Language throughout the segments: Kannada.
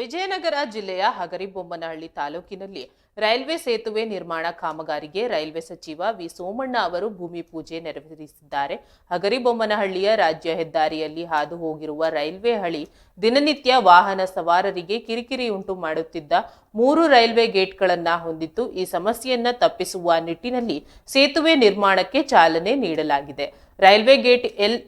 ವಿಜಯನಗರ ಜಿಲ್ಲೆಯ ಹಗರಿಬೊಮ್ಮನಹಳ್ಳಿ ತಾಲೂಕಿನಲ್ಲಿ ರೈಲ್ವೆ ಸೇತುವೆ ನಿರ್ಮಾಣ ಕಾಮಗಾರಿಗೆ ರೈಲ್ವೆ ಸಚಿವ ವಿ ಸೋಮಣ್ಣ ಅವರು ಭೂಮಿ ಪೂಜೆ ನೆರವೇರಿಸಿದ್ದಾರೆ. ಹಗರಿಬೊಮ್ಮನಹಳ್ಳಿಯ ರಾಜ್ಯ ಹೆದ್ದಾರಿಯಲ್ಲಿ ಹಾದು ಹೋಗಿರುವ ರೈಲ್ವೆ ಹಳಿ ದಿನನಿತ್ಯ ವಾಹನ ಸವಾರರಿಗೆ ಕಿರಿಕಿರಿ ಉಂಟು ಮಾಡುತ್ತಿದ್ದ ಮೂರು ರೈಲ್ವೆ ಗೇಟ್ಗಳನ್ನು ಹೊಂದಿದ್ದು, ಈ ಸಮಸ್ಯೆಯನ್ನು ತಪ್ಪಿಸುವ ನಿಟ್ಟಿನಲ್ಲಿ ಸೇತುವೆ ನಿರ್ಮಾಣಕ್ಕೆ ಚಾಲನೆ ನೀಡಲಾಗಿದೆ. Railway gate L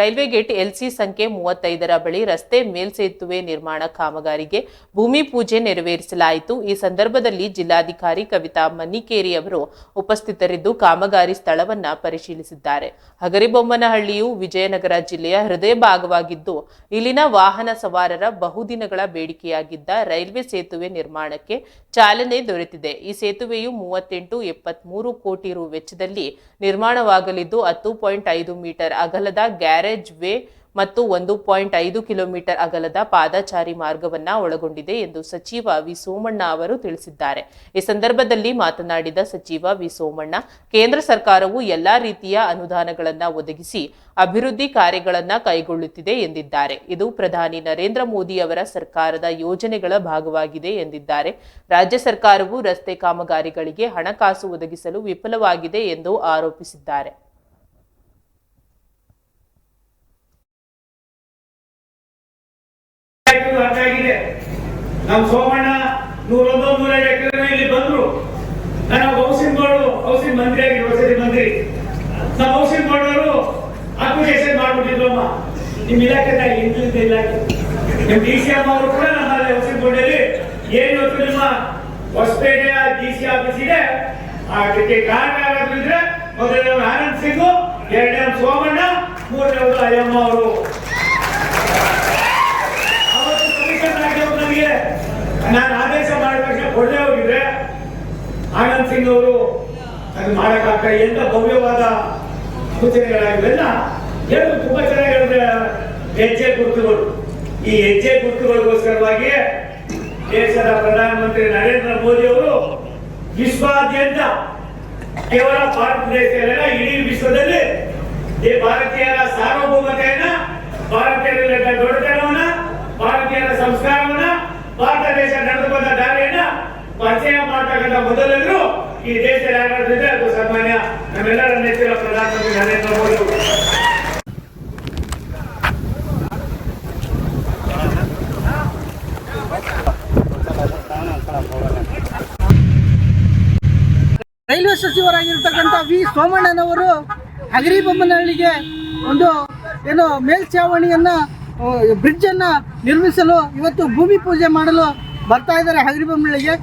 railway gate LC ಸಂಖ್ಯೆ ಮೂವತ್ತೈದರ ಬಳಿ ರಸ್ತೆ ಮೇಲ್ಸೇತುವೆ ನಿರ್ಮಾಣ ಕಾಮಗಾರಿಗೆ ಭೂಮಿ ಪೂಜೆ ನೆರವೇರಿಸಲಾಯಿತು. ಈ ಸಂದರ್ಭದಲ್ಲಿ ಜಿಲ್ಲಾಧಿಕಾರಿ ಕವಿತಾ ಮನ್ನಿಕೇರಿ ಅವರು ಉಪಸ್ಥಿತರಿದ್ದು ಕಾಮಗಾರಿ ಸ್ಥಳವನ್ನ ಪರಿಶೀಲಿಸಿದ್ದಾರೆ. ಹಗರಿಬೊಮ್ಮನಹಳ್ಳಿಯು ವಿಜಯನಗರ ಜಿಲ್ಲೆಯ ಹೃದಯ ಭಾಗವಾಗಿದ್ದು, ಇಲ್ಲಿನ ವಾಹನ ಸವಾರರ ಬಹುದಿನಗಳ ಬೇಡಿಕೆಯಾಗಿದ್ದ ರೈಲ್ವೆ ಸೇತುವೆ ನಿರ್ಮಾಣಕ್ಕೆ ಚಾಲನೆ ದೊರೆತಿದೆ. ಈ ಸೇತುವೆಯು ಮೂವತ್ತೆಂಟು, ಎಪ್ಪತ್ಮೂರು ಕೋಟಿ ರು ವೆಚ್ಚದಲ್ಲಿ ನಿರ್ಮಾಣವಾಗಲಿದ್ದು, ಹತ್ತು ಪಾಯಿಂಟ್ ಐದು ಮೀಟರ್ ಅಗಲದ ಗ್ಯಾರೇಜ್ ವೇ ಮತ್ತು ಒಂದು ಪಾಯಿಂಟ್ ಐದು ಕಿಲೋಮೀಟರ್ ಅಗಲದ ಪಾದಚಾರಿ ಮಾರ್ಗವನ್ನ ಒಳಗೊಂಡಿದೆ ಎಂದು ಸಚಿವ ವಿ ಸೋಮಣ್ಣ ಅವರು ತಿಳಿಸಿದ್ದಾರೆ. ಈ ಸಂದರ್ಭದಲ್ಲಿ ಮಾತನಾಡಿದ ಸಚಿವ ವಿ ಸೋಮಣ್ಣ, ಕೇಂದ್ರ ಸರ್ಕಾರವು ಎಲ್ಲಾ ರೀತಿಯ ಅನುದಾನಗಳನ್ನ ಒದಗಿಸಿ ಅಭಿವೃದ್ಧಿ ಕಾರ್ಯಗಳನ್ನು ಕೈಗೊಳ್ಳುತ್ತಿದೆ ಎಂದಿದ್ದಾರೆ. ಇದು ಪ್ರಧಾನಿ ನರೇಂದ್ರ ಮೋದಿ ಅವರ ಸರ್ಕಾರದ ಯೋಜನೆಗಳ ಭಾಗವಾಗಿದೆ ಎಂದಿದ್ದಾರೆ. ರಾಜ್ಯ ಸರ್ಕಾರವು ರಸ್ತೆ ಕಾಮಗಾರಿಗಳಿಗೆ ಹಣಕಾಸು ಒದಗಿಸಲು ವಿಫಲವಾಗಿದೆ ಎಂದು ಆರೋಪಿಸಿದ್ದಾರೆ. ಇದು ಅರ್ಥ ಆಗಿದೆ ನಮ್ಮ ಸೋಮಣ್ಣ ನೂರೊಂದು, ನೂರೈದು ಎಕರೆ ಇಲ್ಲಿ ಬಂದ್ರು. ನಾನು ಹೌಸಿಂಗ್ ಬೋರ್ಡ್ ಹೌಸಿಂಗ್ ಮಂತ್ರಿ ಆಗಿ ವಸತಿ ಮಂತ್ರಿ. ನಮ್ಮ ಹೌಸಿಂಗ್ ಬೋರ್ಡ್ ಅವರು ಅಪ್ಲಿಕೇಶನ್ ಮಾಡ್ಬಿಟ್ಟಿದ್ರು ಅಮ್ಮ ನಿಮ್ ಇಲಾಖೆ ಹಿಂದುಳಿದ ಇಲಾಖೆ? ನಿಮ್ ಡಿ ಸಿ ಎಂ ಅವರು ಕೂಡ ನಮ್ಮಲ್ಲಿ ಹೌಸಿಂಗ್ ಬೋರ್ಡ್ ಅಲ್ಲಿ ಏನು ಇವತ್ತು ನಿಮ್ಮ? ಹೊಸಪೇಟೆಯ ಡಿ ಸಿ ಆಫೀಸ್ ಇದೆ. ಅದಕ್ಕೆ ಕಾರಣ ಯಾರಾದ್ರೂ ಇದ್ರೆ ಆನಂದ್ ಸಿಂಗ್ ಎರಡನೇ ಸೋಮಣ್ಣ ಮೂರನೇವರು ಅಯ್ಯಮ್ಮ ಅವರು. ಸಿಂಗ್ ಅವರು ಅದು ಮಾಡಕ್ಕಾಗ ಎಂತ ಭವ್ಯವಾದ ಸೂಚನೆಗಳಾಗಿವೆಲ್ಲ ಎರಡು ತುಂಬಾ ಚೆನ್ನಾಗಿರುತ್ತೆ ಹೆಜ್ಜೆ ಗುರುತುಗಳು. ಈ ಹೆಜ್ಜೆ ಗುರುತುಗಳಿಗೋಸ್ಕರವಾಗಿ ದೇಶದ ಪ್ರಧಾನಮಂತ್ರಿ ನರೇಂದ್ರ ಮೋದಿ ಅವರು ವಿಶ್ವಾದ್ಯಂತ ಕೇವಲ ಭಾರತ ದೇಶದಲ್ಲ ಇಡೀ ವಿಶ್ವದಲ್ಲಿ ಈ ಭಾರತೀಯರ ಸಾರ್ವಭೌಮತೆಯನ್ನ ಭಾರತೀಯರ ದೊಡ್ಡತನವನ್ನ, ಭಾರತೀಯರ ಸಂಸ್ಕಾರವನ್ನ, ಭಾರತ ದೇಶ ನಡೆದು ಬಂದ ದಾರಿಯನ್ನ ಪರಿಚಯ ಮಾಡ್ತಕ್ಕಂಥ ಮೊದಲೆಲ್ಲರೂ ಈ ದೇಶದಲ್ಲಿ ಅದು ಸನ್ಮಾನ್ಯ ನಮ್ಮೆಲ್ಲರ ನೆಚ್ಚಿನ ಪ್ರಧಾನಮಂತ್ರಿ ನರೇಂದ್ರ ಮೋದಿ ರೈಲ್ವೆ ಸಚಿವರಾಗಿರ್ತಕ್ಕಂಥ ವಿ ಸೋಮಣ್ಣನವರು ಹಗರಿಬೊಮ್ಮನಹಳ್ಳಿಗೆ ಒಂದು ಏನು ಮೇಲ್ಚಾವಣಿಯನ್ನ ಬ್ರಿಡ್ಜ್ ಅನ್ನ ನಿರ್ಮಿಸಲು ಇವತ್ತು ಭೂಮಿ ಪೂಜೆ ಮಾಡಲು ಬರ್ತಾ ಇದ್ದಾರೆ ಹಗರಿಬೊಮ್ಮನಹಳ್ಳಿಗೆ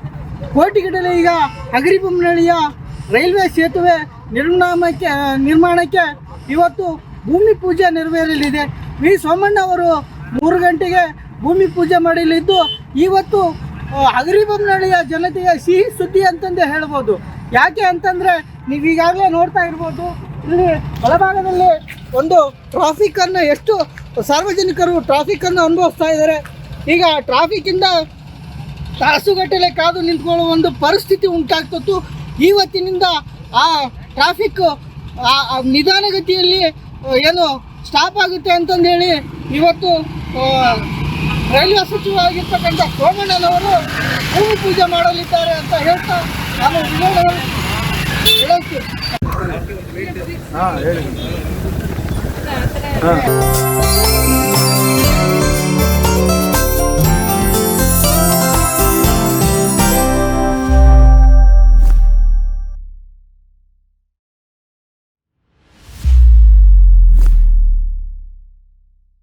ಕೋಟಿಗಟ್ಟಲೆ ಈಗ ಅಗ್ರಿಬೊಮ್ಮನಹಳ್ಳಿಯ ರೈಲ್ವೆ ಸೇತುವೆ ನಿರ್ಮಾಣಕ್ಕೆ ನಿರ್ಮಾಣಕ್ಕೆ ಇವತ್ತು ಭೂಮಿ ಪೂಜೆ ನೆರವೇರಲಿದೆ. ವಿ ಸೋಮಣ್ಣ ಅವರು ಮೂರು ಗಂಟೆಗೆ ಭೂಮಿ ಪೂಜೆ ಮಾಡಲಿದ್ದು, ಇವತ್ತು ಅಗ್ರಿಬೊಮ್ಮನಹಳ್ಳಿಯ ಜನತೆಗೆ ಸಿಹಿ ಸುದ್ದಿ ಅಂತಂದೇ ಹೇಳ್ಬೋದು. ಯಾಕೆ ಅಂತಂದರೆ ನೀವು ಈಗಾಗಲೇ ನೋಡ್ತಾ ಇರ್ಬೋದು, ಇಲ್ಲಿ ಒಳಭಾಗದಲ್ಲಿ ಒಂದು ಟ್ರಾಫಿಕ್ಕನ್ನು ಎಷ್ಟು ಸಾರ್ವಜನಿಕರು ಟ್ರಾಫಿಕ್ಕನ್ನು ಅನುಭವಿಸ್ತಾ ಇದ್ದಾರೆ. ಈಗ ಟ್ರಾಫಿಕ್ ಇಂದ ತಾಸುಗಟ್ಟಲೆ ಕಾದು ನಿಂತ್ಕೊಳ್ಳುವ ಒಂದು ಪರಿಸ್ಥಿತಿ ಉಂಟಾಗ್ತಿತ್ತು. ಇವತ್ತಿನಿಂದ ಆ ಟ್ರಾಫಿಕ್ ನಿಧಾನಗತಿಯಲ್ಲಿ ಏನು ಸ್ಟಾಪ್ ಆಗುತ್ತೆ ಅಂತಂದೇಳಿ ಇವತ್ತು ರೈಲ್ವೆ ಸಚಿವ ಆಗಿರ್ತಕ್ಕಂಥ ಸೋಮಣ್ಣನವರು ಭೂಮಿ ಪೂಜೆ ಮಾಡಲಿದ್ದಾರೆ ಅಂತ ಹೇಳ್ತಾ ನಾನು ಹೇಳ್ತೀನಿ ಹೇಳಿ.